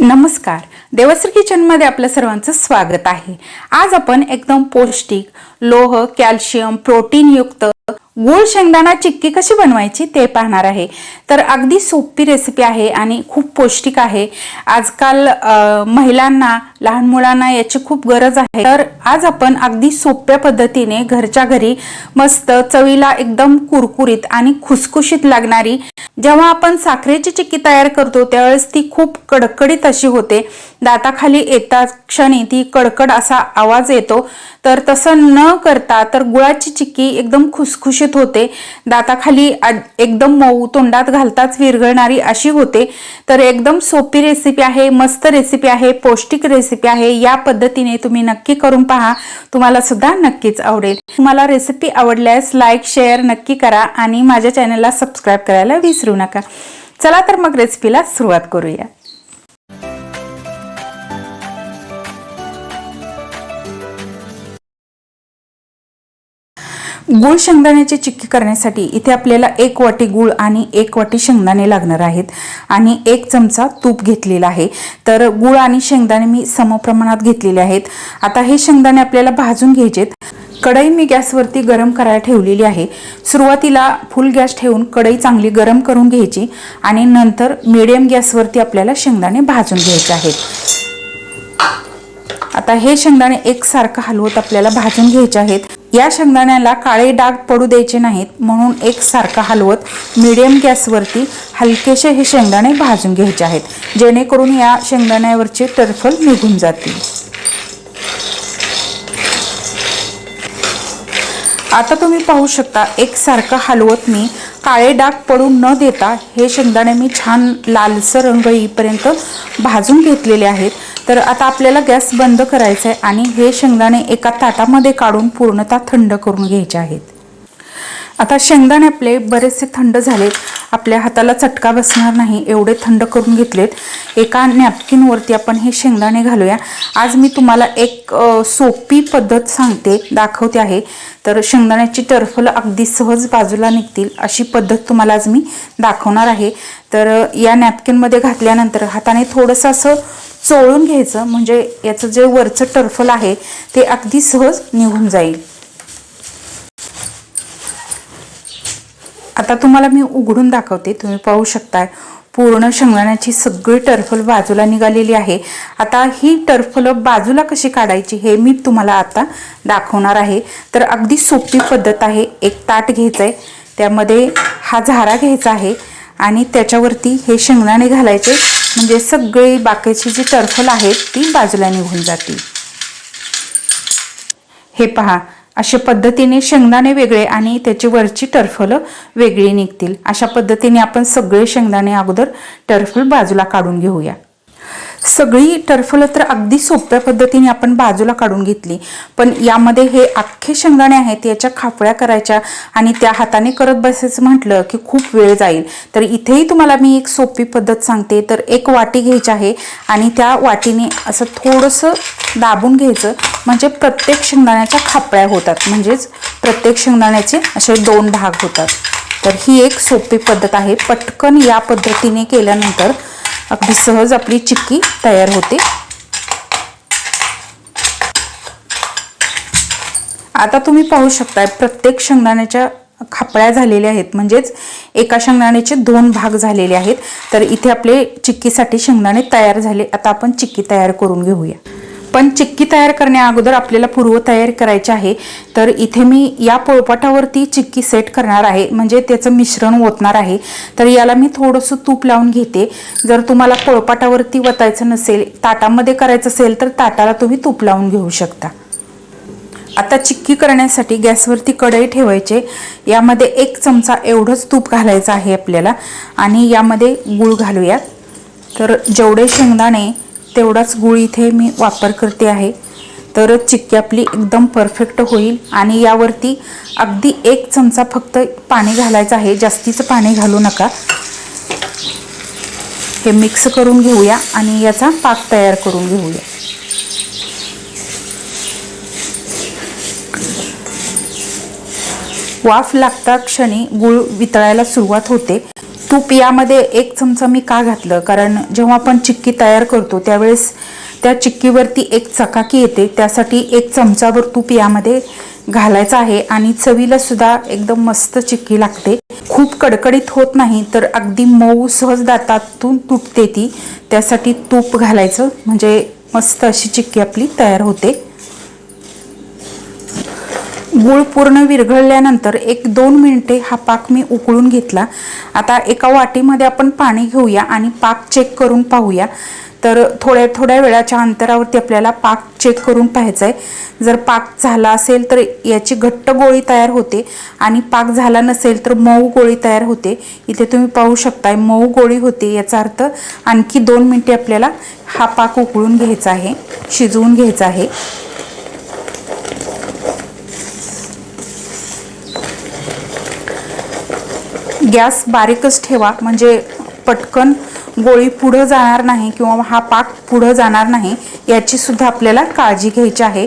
नमस्कार. देवश्री किचनमध्ये आपलं सर्वांचं स्वागत आहे. आज आपण एकदम पौष्टिक लोह कॅल्शियम प्रोटीनयुक्त गूळ शेंगदाणा चिक्की कशी बनवायची ते पाहणार आहे. तर अगदी सोपी रेसिपी आहे आणि खूप पौष्टिक आहे. आजकाल महिलांना लहान मुलांना याची खूप गरज आहे. तर आज आपण अगदी सोप्या पद्धतीने घरच्या घरी मस्त चवीला एकदम कुरकुरीत आणि खुसखुशीत लागणारी जेव्हा आपण साखरेची चिक्की तयार करतो त्यावेळेस ती खूप कडकडीत अशी होते. दाताखाली येता क्षणी ती कडकड असा आवाज येतो. तर तसं न करता तर गुळाची चिक्की एकदम खुसखुशीत होते. दाताखाली एकदम मऊ तोंडात घालताच विरघळणारी अशी होते. तर एकदम सोपी रेसिपी आहे मस्त रेसिपी आहे पौष्टिक रेसिपी आहे या पद्धतीने तुम्ही नक्की करून पहा. तुम्हाला सुद्धा नक्कीच आवडेल. तुम्हाला रेसिपी आवडल्यास लाईक शेअर नक्की करा आणि माझ्या चॅनलला सबस्क्राईब करायला विसरू नका. चला तर मग रेसिपीला सुरुवात करूया. गूळ शेंगदाण्याची चिक्की करण्यासाठी इथे आपल्याला एक वाटी गूळ आणि एक वाटी शेंगदाणे लागणार आहेत. आणि एक चमचा तूप घेतलेला आहे. तर गूळ आणि शेंगदाणे मी समप्रमाणात घेतलेले आहेत. आता हे शेंगदाणे आपल्याला भाजून घ्यायचेत. कढई मी गॅसवरती गरम करायला ठेवलेली आहे. सुरुवातीला फुल गॅस ठेवून कढई चांगली गरम करून घ्यायची आणि नंतर मिडियम गॅसवरती आपल्याला शेंगदाणे भाजून घ्यायचे आहेत. आता हे शेंगदाणे एकसारखं हलवत आपल्याला भाजून घ्यायचे आहेत. या शेंगदाण्याला काळे डाग पडू द्यायचे नाहीत म्हणून एक सारखा हलवत मिडियम गॅसवरती हलकेसे हे शेंगदाणे भाजून घ्यायचे आहेत. जेणेकरून या शेंगदाण्यावरचे टरफल निघून जातील. आता तुम्ही पाहू शकता एकसारखं हलवत मी काळे डाग पडून न देता हे शेंगदाणे मी छान लालसर रंग येईपर्यंत भाजून घेतलेले आहेत. तर आता आपल्याला गॅस बंद करायचा आहे आणि हे शेंगदाणे एका ताटामध्ये काढून पूर्णतः थंड करून घ्यायचे आहेत. आता शेंगदाणे आपले बरेचसे थंड झालेत. आपल्या हाताला चटका बसणार नाही. एवढे थंड करून घेतलेत. एका नॅपकिनवरती आपण हे शेंगदाणे घालूया. आज मी तुम्हाला एक सोपी पद्धत सांगते दाखवते आहे. तर शेंगदाण्याची टरफलं अगदी सहज बाजूला निघतील अशी पद्धत तुम्हाला आज मी दाखवणार आहे. तर या नॅपकिनमध्ये घातल्यानंतर हाताने थोडंसं असं चोळून घ्यायचं म्हणजे याचं जे वरचं टर्फल आहे ते अगदी सहज निघून जाईल. आता तुम्हाला मी उघडून दाखवते तुम्ही पाहू शकताय. पूर्ण शेंगदाण्याची सगळी टर्फल बाजूला निघालेली आहे. आता ही टर्फलं बाजूला कशी काढायची हे मी तुम्हाला आता दाखवणार आहे. तर अगदी सोपी पद्धत आहे एक ताट घ्यायचं आहे त्यामध्ये हा झारा घ्यायचा आहे. आणि त्याच्यावरती हे शेंगदाणे घालायचे. म्हणजे सगळी बाकीची जी टर्फल आहेत ती बाजूला निघून जातील हे पहा अशा पद्धतीने शेंगदाणे वेगळे आणि त्याची वरची टर्फलं वेगळी निघतील. अशा पद्धतीने आपण सगळे शेंगदाणे अगोदर टर्फल बाजूला काढून घेऊया. सगळी टरफलं तर अगदी सोप्या पद्धतीने आपण बाजूला काढून घेतली. पण यामध्ये हे अख्खे शेंगदाणे आहेत याच्या खापळ्या करायच्या आणि त्या हाताने करत बसायचं म्हटलं की खूप वेळ जाईल. तर इथेही तुम्हाला मी एक सोपी पद्धत सांगते. तर एक वाटी घ्यायची आहे आणि त्या वाटीने असं थोडंसं दाबून घ्यायचं. म्हणजे प्रत्येक शेंगदाण्याच्या खापळ्या होतात. म्हणजेच प्रत्येक शेंगदाण्याचे असे दोन भाग होतात. तर ही एक सोपी पद्धत आहे. पटकन या पद्धतीने केल्यानंतर अगदी सहज आपली चिक्की तयार होते. आता तुम्ही पाहू शकताय प्रत्येक शेंगदाण्याच्या खापळ्या झालेल्या आहेत. म्हणजेच एका शेंगदाण्याचे दोन भाग झालेले आहेत. तर इथे आपले चिक्कीसाठी शेंगदाणे तयार झाले. आता आपण चिक्की तयार करून घेऊया. पण चिक्की तयार करण्या अगोदर आपल्याला पूर्व तयार करायची आहे. तर इथे मी या पोळपाटावरती चिक्की सेट करणार आहे. म्हणजे त्याचं मिश्रण ओतणार आहे. तर याला मी थोडंसं तूप लावून घेते. जर तुम्हाला पोळपाटावरती वतायचं नसेल ताटामध्ये करायचं असेल तर ताटाला तुम्ही तूप लावून घेऊ शकता. आता चिक्की करण्यासाठी गॅसवरती कढई ठेवायचे. यामध्ये एक चमचा एवढंच तूप घालायचं आहे आपल्याला. आणि यामध्ये गूळ घालूयात. तर जेवढे शेंगदाणे तेवढाच गूळ इथे मी वापर करते आहे. तरच चिक्की आपली एकदम परफेक्ट होईल. आणि यावरती अगदी एक चमचा फक्त पाणी घालायचं आहे. जास्तीचं पाणी घालू नका. हे मिक्स करून घेऊया आणि याचा पाक तयार करून घेऊया. वाफ लागता क्षणी गूळ वितळायला सुरुवात होते. तूप यामध्ये एक चमचा मी का घातलं? कारण जेव्हा आपण चिक्की तयार करतो त्यावेळेस त्या चिक्कीवरती एक चकाकी येते. त्यासाठी एक चमचाभर तूप यामध्ये घालायचं आहे आणि चवीला सुद्धा एकदम मस्त चिक्की लागते. खूप कडकडीत होत नाही तर अगदी मऊ सहज दातातून तुटते ती त्यासाठी तूप घालायचं. म्हणजे मस्त अशी चिक्की आपली तयार होते. गूळ पूर्ण विरघळल्यानंतर एक दोन मिनिटे हा पाक मी उकळून घेतला. आता एका वाटीमध्ये आपण पाणी घेऊया आणि पाक चेक करून पाहूया. तर थोड्या थोड्या वेळाच्या अंतरावरती आपल्याला पाक चेक करून पाहायचा आहे जर पाक झाला असेल तर याची घट्ट गोळी तयार होते आणि पाक झाला नसेल तर मऊ गोळी तयार होते. इथे तुम्ही पाहू शकताय मऊ गोळी होते याचा अर्थ आणखी दोन मिनिटे आपल्याला हा पाक उकळून घ्यायचा आहे शिजवून घ्यायचा आहे. गॅस बारीकच ठेवा. म्हणजे पटकन गोळी पुढं जाणार नाही किंवा हा पाक पुढं जाणार नाही याची सुद्धा आपल्याला काळजी घ्यायची आहे.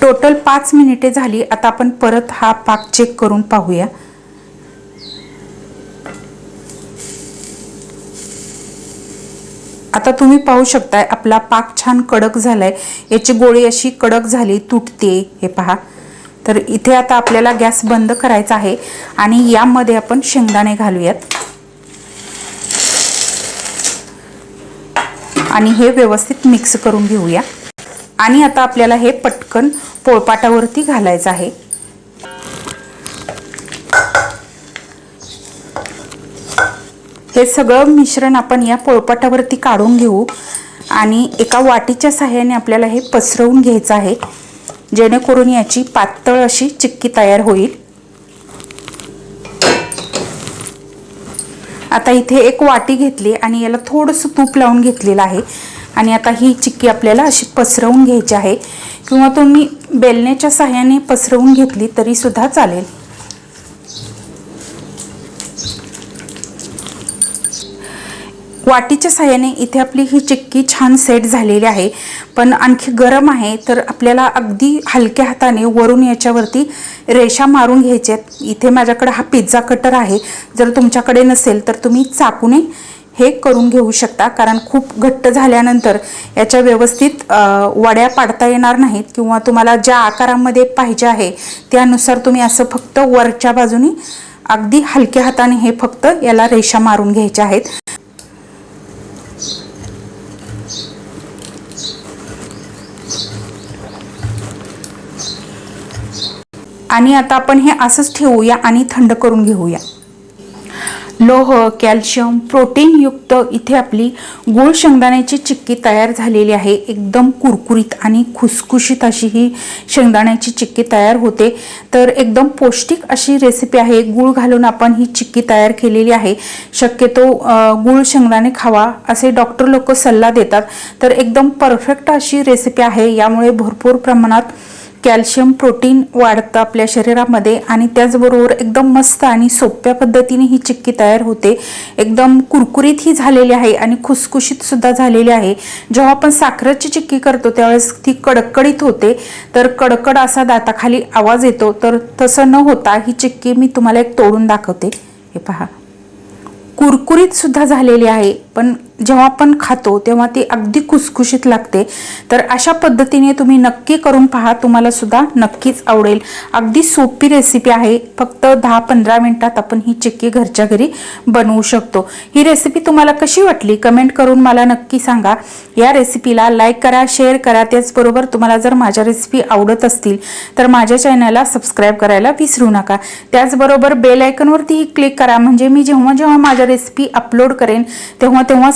टोटल पाच मिनिटे झाली आता आपण परत हा पाक चेक करून पाहूया. आता तुम्ही पाहू शकताय आपला पाक छान कडक झालाय. याची गोळी अशी कडक झाली तुटते. हे पहा. तर इथे आता आपल्याला गॅस बंद करायचा आहे आणि यामध्ये आपण शेंगदाणे घालूयात. आणि हे व्यवस्थित मिक्स करून घेऊया. आणि आता आपल्याला हे पटकन पोळपाटावरती घालायचं आहे. हे सगळं मिश्रण आपण या पोळपाटावरती काढून घेऊ आणि एका वाटीच्या सहाय्याने आपल्याला हे पसरवून घ्यायचं आहे. जेणेकरून याची पातळ अशी चिक्की तयार होईल. आता इथे एक वाटी घेतली आणि याला थोडंसं तूप लावून घेतलेलं आहे. आणि आता ही चिक्की आपल्याला अशी पसरवून घ्यायची आहे. किंवा तुम्ही बेलण्याच्या सहाय्याने पसरवून घेतली तरी सुद्धा चालेल. वाटीच्या साह्याने इथे आपली ही चिक्की छान सेट झालेली आहे. पण आणखी गरम आहे तर आपल्याला अगदी हलक्या हाताने वरून याच्यावरती रेषा मारून घ्यायच्यात इथे माझ्याकडे हा पिझ्झा कटर आहे. जर तुमच्याकडे नसेल तर तुम्ही चाकूने हे करून घेऊ शकता. कारण खूप घट्ट झाल्यानंतर याच्या व्यवस्थित वड्या पाडता येणार नाहीत किंवा तुम्हाला ज्या आकारामध्ये पाहिजे आहे त्यानुसार तुम्ही असं फक्त वरच्या बाजूने अगदी हलक्या हाताने हे फक्त याला रेषा मारून घ्यायच्या आहेत. आणि आता आपण हे असंच ठेवूया आणि थंड करून घेऊया. लोह कॅल्शियम प्रोटीनयुक्त इथे आपली गुळ शेंगदाण्याची चिक्की तयार झालेली आहे. एकदम कुरकुरीत आणि खुसखुशीत अशी ही शेंगदाण्याची चिक्की तयार होते. तर एकदम पौष्टिक अशी रेसिपी आहे. गुळ घालून आपण ही चिक्की तयार केलेली आहे. शक्यतो गुळ शेंगदाणे खावा असे डॉक्टर लोक सल्ला देतात. तर एकदम परफेक्ट अशी रेसिपी आहे. यामुळे भरपूर प्रमाणात कॅल्शियम प्रोटीन वाढतं आपल्या शरीरामध्ये आणि त्याचबरोबर एकदम मस्त आणि सोप्या पद्धतीने ही चिक्की तयार होते. एकदम कुरकुरीत ही झालेली आहे आणि खुसखुशीत सुद्धा झालेली आहे. जेव्हा आपण साखरेची चिक्की करतो त्यावेळेस ती कडकडीत होते. तर कडकड असा दाताखाली आवाज येतो. तर तसं न होता ही चिक्की मी तुम्हाला एक तोडून दाखवते. हे पहा. कुरकुरीत सुद्धा झालेली आहे पण जेव्हा आपण खातो तेव्हा ती अगदी खुसखुशीत लागते. तर अशा पद्धतीने तुम्ही नक्की करून पहा तुम्हाला सुद्धा नक्कीच आवडेल. अगदी सोपी रेसिपी आहे. फक्त दहा पंधरा मिनिटात आपण ही चिक्की घरच्या घरी बनवू शकतो. ही रेसिपी तुम्हाला कशी वाटली? कमेंट करून मला नक्की सांगा. या रेसिपीला लाईक करा शेअर करा. त्याचबरोबर तुम्हाला जर माझ्या रेसिपी आवडत असतील तर माझ्या चॅनलला सबस्क्राईब करायला विसरू नका. त्याचबरोबर बेल आयकनवरतीही क्लिक करा. म्हणजे मी जेव्हा जेव्हा माझ्या रेसिपी अपलोड करेन तेव्हा तेव्हा